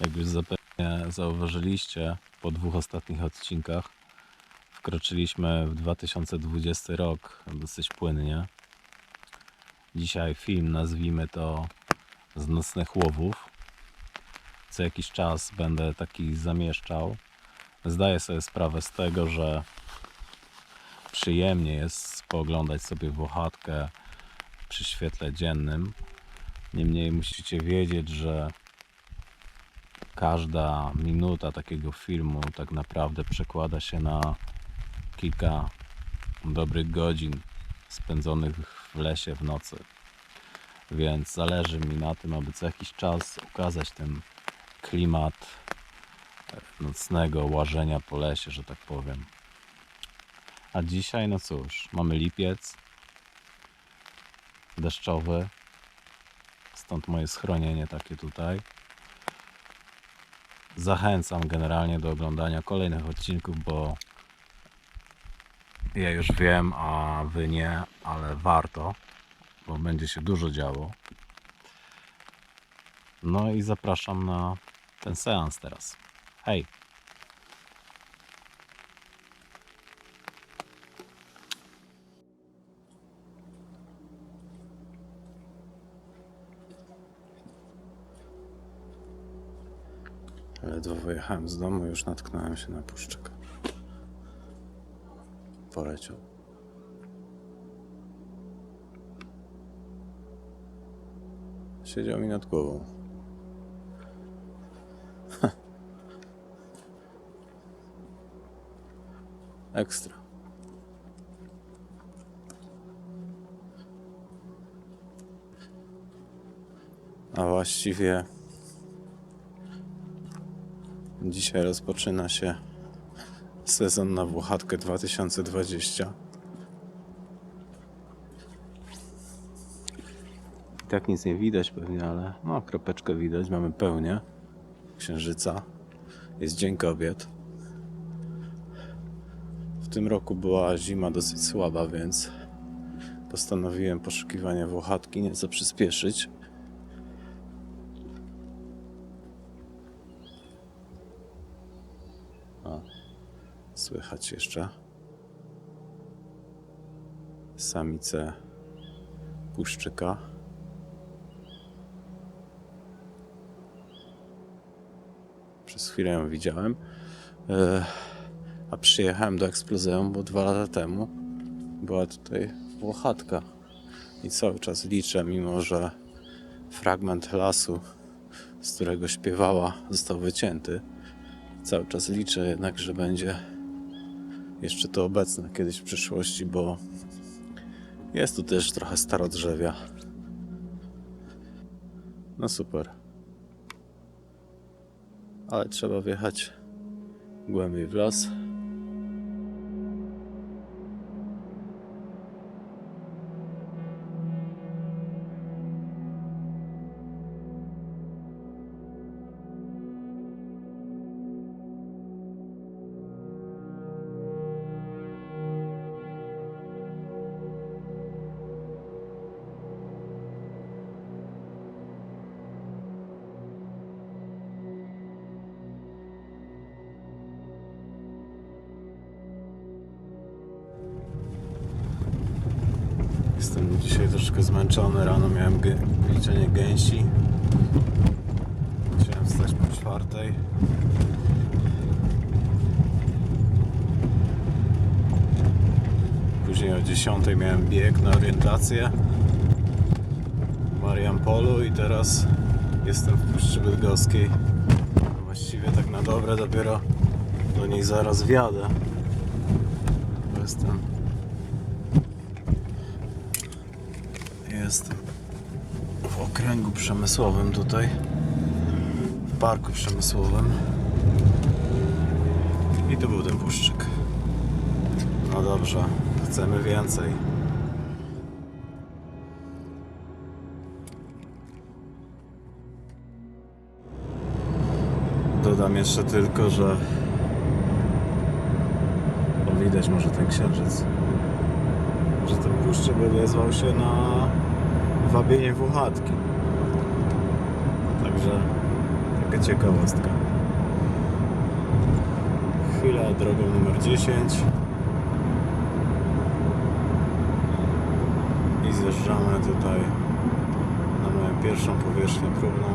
Jak już zapewne zauważyliście po dwóch ostatnich odcinkach, wkroczyliśmy w 2020 rok dosyć płynnie. Dzisiaj film nazwijmy to z nocnych łowów. Co jakiś czas będę taki zamieszczał. Zdaję sobie sprawę z tego, że przyjemnie jest pooglądać sobie Włochatkę przy świetle dziennym. Niemniej musicie wiedzieć, że każda minuta takiego filmu tak naprawdę przekłada się na kilka dobrych godzin spędzonych w lesie w nocy. Więc zależy mi na tym, aby co jakiś czas ukazać ten klimat e, nocnego łażenia po lesie, że tak powiem. A dzisiaj, no cóż, mamy lipiec deszczowy, stąd moje schronienie takie tutaj. Zachęcam generalnie do oglądania kolejnych odcinków, bo ja już wiem, a wy nie, ale warto, bo będzie się dużo działo. No i zapraszam na ten seans teraz. Hej! Ledwo wyjechałem z domu, już natknąłem się na puszczyka. Poleciał. Siedział mi nad głową. Ekstra. A właściwie dzisiaj rozpoczyna się sezon na Włochatkę 2020. I tak nic nie widać pewnie, ale no kropeczkę widać. Mamy pełnię księżyca. Jest Dzień Kobiet. W tym roku była zima dosyć słaba, więc postanowiłem poszukiwania Włochatki nieco przyspieszyć. Słychać jeszcze samicę puszczyka. Przez chwilę ją widziałem. E, a przyjechałem do Eksplozeum, bo dwa lata temu była tutaj Włochatka. I cały czas liczę, mimo że fragment lasu, z którego śpiewała, został wycięty. Cały czas liczę jednak, że będzie jeszcze to obecne kiedyś w przyszłości, bo jest tu też trochę starodrzewia. No super. Ale trzeba wjechać głębiej w las. Jestem dzisiaj troszkę zmęczony. Rano miałem liczenie gęsi. Musiałem wstać po czwartej. Później o 10 miałem bieg na orientację w Mariampolu i teraz jestem w Puszczy Bydgoskiej. Właściwie tak na dobre dopiero do niej zaraz wjadę. Jestem Jestem w okręgu przemysłowym tutaj, w parku przemysłowym. I to był ten puszczyk. No dobrze, chcemy więcej. Dodam jeszcze tylko, że o, widać może ten księżyc że ten puszczyk odezwał się na wabienie Włochatki. Także taka ciekawostka. Chwila drogą numer 10. I zjeżdżamy tutaj na moją pierwszą powierzchnię próbną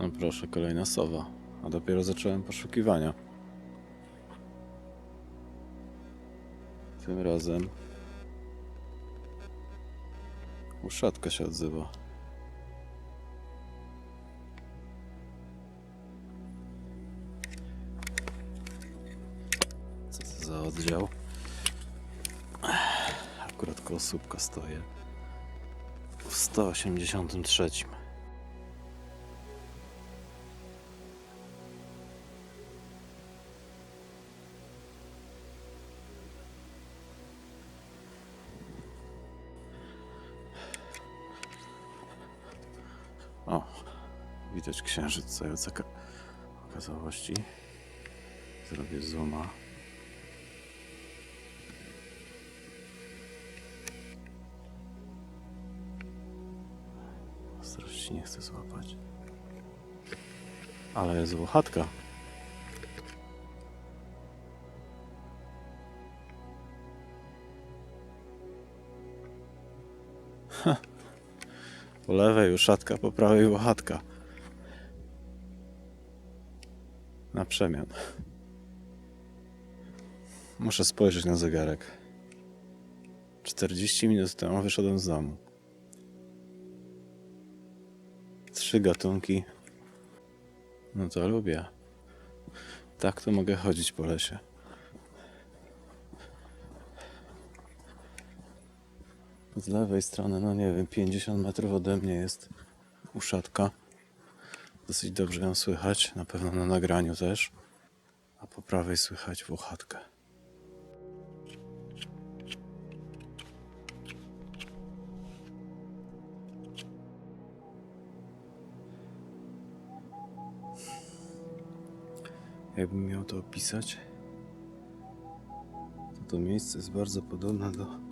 No proszę, kolejna sowa. A dopiero zacząłem poszukiwania. Tym razem uszatka się odzywa. Co to za oddział? Akurat koło słupka stoję. W 183. O, widać księżyc oka- okazałości. Zrobię zooma. Ostrości nie chcę złapać. Ale jest włochatka. Po lewej uszatka, po prawej łochatka. Na przemian. Muszę spojrzeć na zegarek. 40 minut temu wyszedłem z domu. Trzy gatunki. No to lubię. Tak to mogę chodzić po lesie. Z lewej strony, no nie wiem, 50 metrów ode mnie jest uszatka. Dosyć dobrze ją słychać, na pewno na nagraniu też. A po prawej słychać włochatkę. Jakbym miał to opisać, to to miejsce jest bardzo podobne do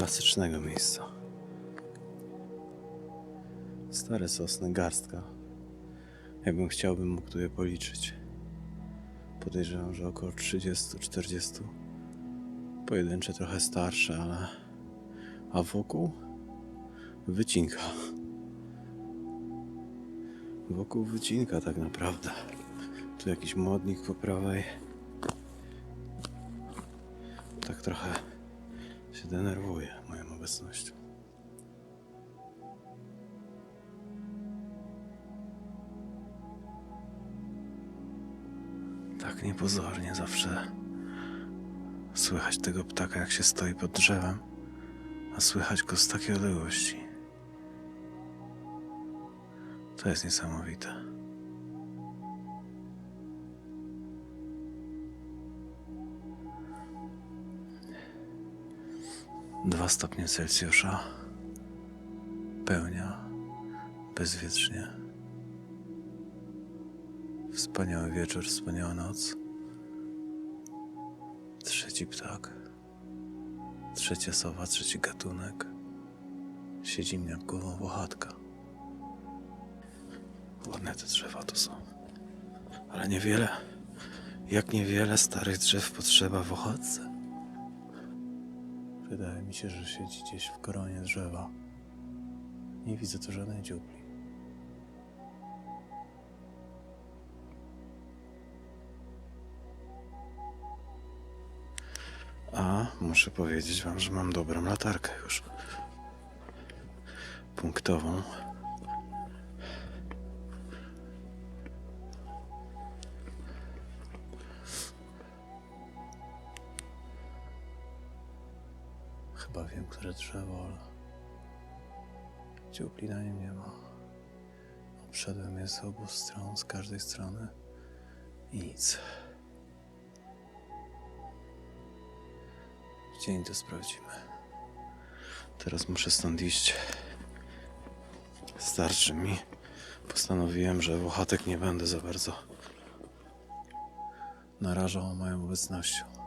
klasycznego miejsca. Stare sosny, garstka. Jakbym chciał, bym mógł tu je policzyć. Podejrzewam, że około 30-40. Pojedyncze trochę starsze, ale... A wokół? Wycinka. Wokół wycinka tak naprawdę. Tu jakiś modnik po prawej. Tak trochę się denerwuje moją obecnością. Tak niepozornie zawsze słychać tego ptaka, jak się stoi pod drzewem, a słychać go z takiej odległości. To jest niesamowite. Dwa stopnie Celsjusza. Pełnia. Bezwietrznie. Wspaniały wieczór, wspaniała noc. Trzeci ptak. Trzecia sowa, trzeci gatunek. Siedzi mnie nad głową łochatka. Ładne te drzewa tu są. Ale niewiele, jak niewiele starych drzew potrzeba w ochotce. Wydaje mi się, że siedzi gdzieś w koronie drzewa. Nie widzę tu żadnej dziupli. A muszę powiedzieć wam, że mam dobrą latarkę już. Punktową. Ostre drzewo, ale nim nie ma. Obszedłem je z obu stron, z każdej strony i nic. W dzień to sprawdzimy. Teraz muszę stąd iść. Starczy mi. Postanowiłem, że Włochatek nie będę za bardzo narażał moją obecnością.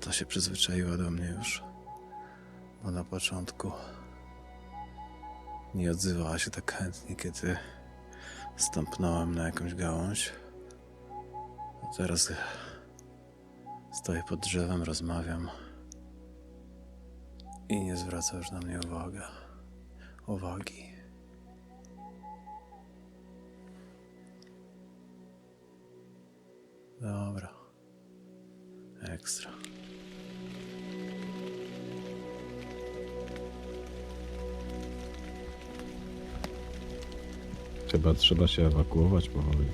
Chociaż ta się przyzwyczaiła do mnie już. Bo na początku nie odzywała się tak chętnie, kiedy stąpnąłem na jakąś gałąź. A teraz stoję pod drzewem, rozmawiam i nie zwraca już na mnie uwaga. uwagi. Dobra. Ekstra. Chyba trzeba się ewakuować powoli.